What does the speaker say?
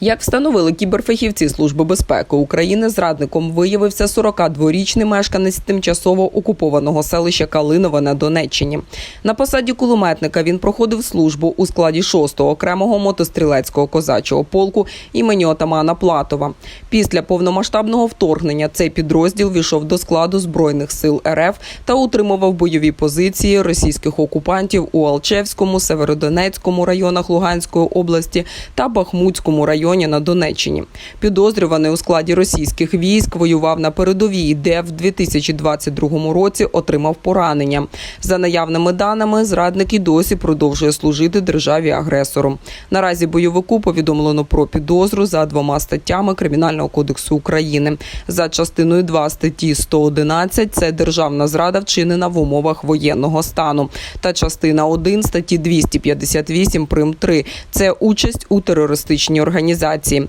Як встановили кіберфахівці Служби безпеки України, зрадником виявився 42-річний мешканець тимчасово окупованого селища Калинове на Донеччині. На посаді кулеметника він проходив службу у складі 6-го окремого мотострілецького козачого полку імені отамана Платова. Після повномасштабного вторгнення цей підрозділ війшов до складу збройних сил РФ та утримував бойові позиції російських окупантів у Алчевському, Северодонецькому районах Луганської області та Бахмутському районі на Донеччині. Підозрюваний у складі російських військ воював на передовій, де в 2022 році отримав поранення. За наявними даними, зрадник і досі продовжує служити державі агресору. Наразі бойовику повідомлено про підозру за двома статтями Кримінального кодексу України. За частиною 2 статті 111 – це державна зрада вчинена в умовах воєнного стану. Та частина 1 статті 258 прим 3 – це участь у терористичній організації.